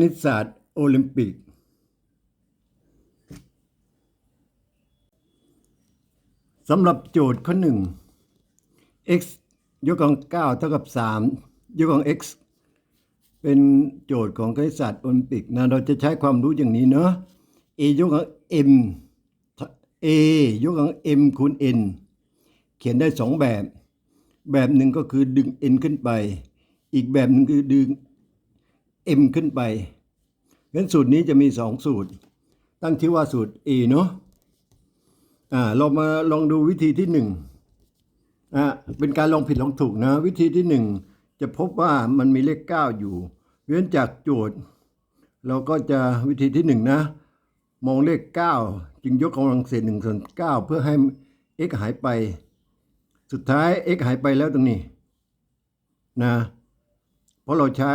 ณิตศาสตร์โอลิมปิก สำหรับโจทย์ข้อหนึ่ง x ยกกำลัง9เท่ากับ 3 ยกกำลัง x เป็นโจทย์ของคณิตศาสตร์โอลิมปิกนะเราจะใช้ความรู้อย่างนี้เนาะ a ยกกำลัง m a ยกกำลัง m คูณ n เขียนได้สองแบบ แบบหนึ่งก็คือดึง n ขึ้นไป อีกแบบหนึ่งคือดึง m ขึ้นไปงั้นสูตรนี้จะมีสองสูตร ตั้งชื่อว่าสูตร a เนาะอ่าเรามาลองดูวิธีที่หนึ่งอ่าเป็นการลองผิดลองถูกนะ วิธีที่หนึ่งจะพบว่ามันมีเลขเก้าอยู่ เว้นจากโจทย์ เราก็จะวิธีที่หนึ่งนะ มองเลขเก้าจึงยกกำลังเศษหนึ่งส่วนเก้าเพื่อให้ x หายไป สุดท้าย x หายไปแล้วตรงนี้นะเพราะเราใช้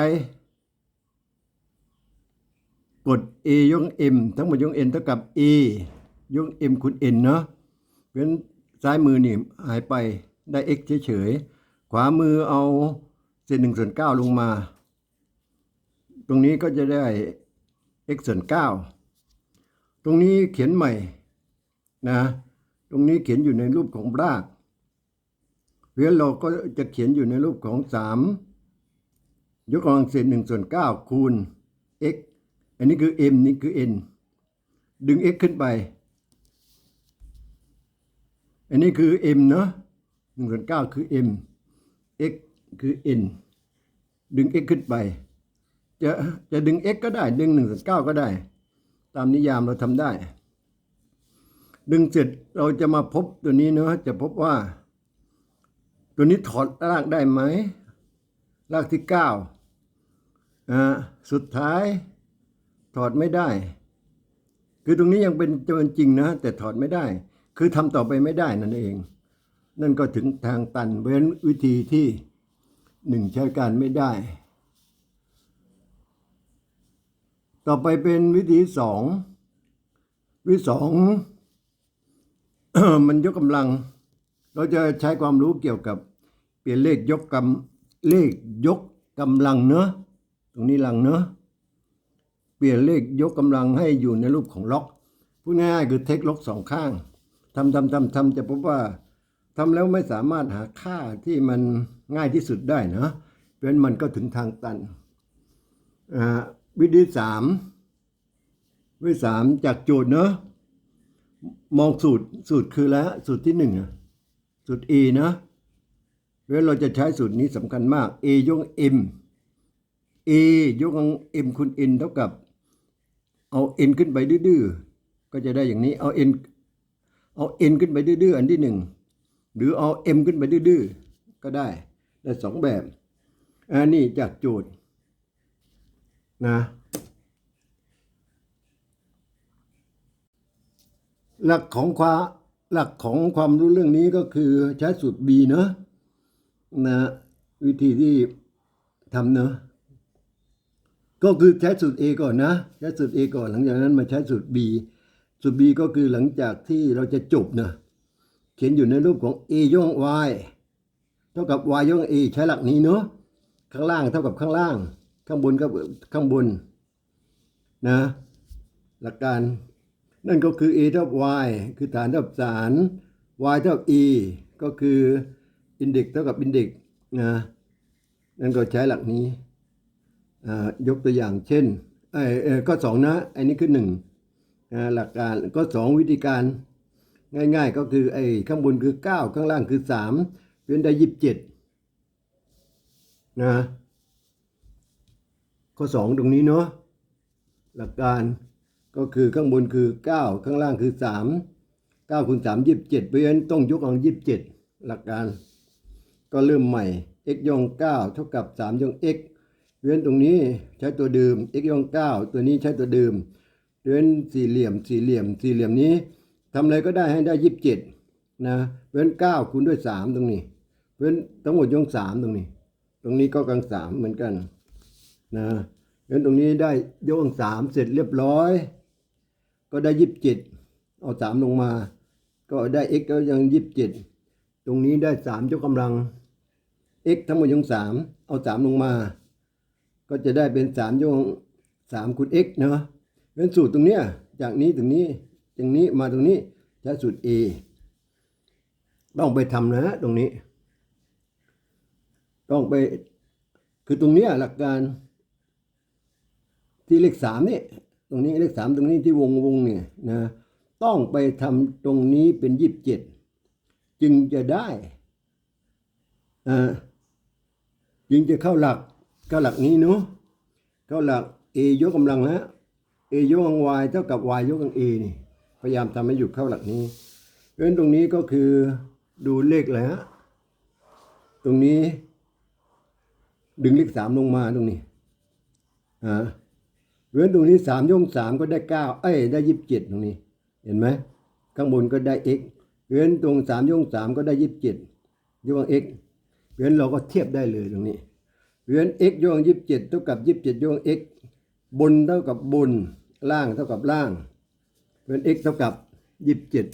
กด a ยก m ทั้งหมดยก n เท่ากับ a ยก m คูณ n เนาะเพราะฉะนั้นซ้ายมือนี่หายไปได้ x เฉยๆ ขวามือเอาเศษหนึ่งส่วนเก้าลงมา ตรงนี้ก็จะได้ x ส่วนเก้าตรงนี้เขียนใหม่นะ ตรงนี้เขียนอยู่ในรูปของรากเพราะฉะนั้นเราก็จะเขียนอยู่ในรูปของสามยกกำลังเศษหนึ่งส่วนเก้าคูณ x อันนี้คือ m นี่คือ n ดึง x ขึ้นไป อันนี้คือ m เนาะหนึ่งส่วนเก้าคือ m x คือ n ดึง x ขึ้นไป จะจะดึง x ก็ได้ ดึงหนึ่งส่วนเก้าก็ได้ ตามนิยามเราทำได้ ดึงเสร็จเราจะมาพบตัวนี้เนาะจะพบว่า ตัวนี้ถอดรากได้ไหมรากที่เก้าอ่าสุดท้าย ถอดไม่ได้ คือตรงนี้ยังเป็นจนจริงนะ แต่ถอดไม่ได้ คือทำต่อไปไม่ได้นั่นเอง นั่นก็ถึงทางตันเพราะฉะนั้นวิธีที่หนึ่งใช้การไม่ได้ ต่อไปเป็นวิธีสองวิสองมันยกกำลัง เราจะใช้ความรู้เกี่ยวกับ เปลี่ยนเลขยกกำเลขยกกำลังเนอะตรงนี้ลังเนอะ เปลี่ยนเลขยกกำลังให้อยู่ในรูปของล็อกพูดง่ายๆคือเทคล็อกสองข้างทำทำทำทำจะพบว่าทำแล้วไม่สามารถหาค่าที่มันง่ายที่สุดได้นะเพราะฉะนั้นมันก็ถึงทางตันอ่าวิธีสามวิธีสามจากโจทย์เนอะมองสูตรสูตรคือแล้วสูตรที่หนึ่งสูตร A นะเพราะเราจะใช้สูตรนี้สำคัญมาก A ยก M a ยก m คูณ n เท่ากับ เอา n ขึ้นไปดื้อๆก็จะได้อย่างนี้เอา n เอา n ขึ้นไปดื้อๆอันที่หนึ่งหรือเอา m ขึ้นไปดื้อๆก็ได้ได้สองแบบอันนี้จากโจทย์นะหลักของความหลักของความรู้เรื่องนี้ก็คือใช้สูตร b เนอะนะวิธีที่ทำเนอะ ก็คือใช้สูตร A ก่อนนะ ใช้สูตร A ก่อนหลังจากนั้นมาใช้สูตร B สูตร B ก็คือหลังจากที่เราจะจบนะเขียนอยู่ในรูปของ A ย่อง Y เท่ากับ Y ย่อง A ใช้หลักนี้เนาะข้างล่างเท่ากับข้างล่าง ข้างบนกับข้างบนนะหลักการ นั่นก็คือ A เท่ากับ Y คือฐานเท่ากับฐาน Y เท่ากับ E ก็คืออินเด็กเท่ากับอินเด็กนะนั่นก็ใช้หลักนี้ ยกตัวอย่างเช่นไอ้ก็สองนะไอ้นี่คือหนึ่งหลักการก็สองวิธีการง่าย ๆ ก็คือไอ้ข้างบนคือเก้าข้างล่างคือสามเป็นได้ยี่สิบเจ็ดนะข้อสองตรงนี้เนาะหลักการก็คือข้างบนคือเก้าข้างล่างคือสามเก้าคูณสามยี่สิบเจ็ดเพราะฉะนั้นต้องยกกำลังยี่สิบเจ็ดหลักการ ก็เริ่มใหม่ x ยองเก้าเท่ากับสามยอง x เว้นตรงนี้ใช้ตัวเดิม x ย่องเก้าตัวนี้ใช้ตัวเดิมเว้นสี่เหลี่ยมสี่เหลี่ยมสี่เหลี่ยมนี้ทำอะไรก็ได้ให้ได้ยี่สิบเจ็ดนะเว้นเก้าคูณด้วยสามตรงนี้ เว้นทั้งหมดย่องสามตรงนี้ ตรงนี้ก็กลางสามเหมือนกันนะเว้นตรงนี้ได้ย่องสามเสร็จเรียบร้อย ก็ได้ยี่สิบเจ็ดเอาสามลงมา ก็ได้ x ก็ยังยี่สิบเจ็ดตรงนี้ได้สามยกกำลัง x ทั้งหมดย่องสามเอาสามลงมา ก็จะได้เป็นสามยกสามคูณ x เนาะเพราะฉะนั้นสูตรตรงเนี้ยจากนี้ถึงนี้จากนี้มาตรงนี้ใช้สูตร a ต้องไปทำนะตรงนี้ ต้องไปคือตรงเนี้ยหลักการ ที่เลขสามนี่ตรงนี้เลขสามตรงนี้ที่วงวงเนี่ยนะต้องไปทำตรงนี้เป็นยี่สิบเจ็ดจึงจะได้อ่าจึงจะเข้าหลัก เข้าหลักนี้เนาะเข้าหลัก a ยกกำลังนะ a ยกกำลัง y เท่ากับ y ยกกำลัง a นี่พยายามทำให้อยู่เข้าหลักนี้เพราะฉะนั้นตรงนี้ก็คือดูเลขอะไรฮะตรงนี้ ดึงเลขสามลงมาตรงนี้อ่าเพราะฉะนั้นตรงนี้สามย่งสามก็ได้เก้าเอ้ยได้ยี่สิบเจ็ดตรงนี้ เห็นไหมข้างบนก็ได้ x เพราะฉะนั้นตรงสามย่งสามก็ได้ยี่สิบเจ็ดยกกำลัง x เพราะฉะนั้นเราก็เทียบได้เลยตรงนี้ เพราะฉะนั้น x ยงยี่สิบเจ็ดเท่ากับยี่สิบเจ็ดยง x บนเท่ากับบน ล่างเท่ากับล่าง เพราะฉะนั้น x เท่ากับยี่สิบเจ็ด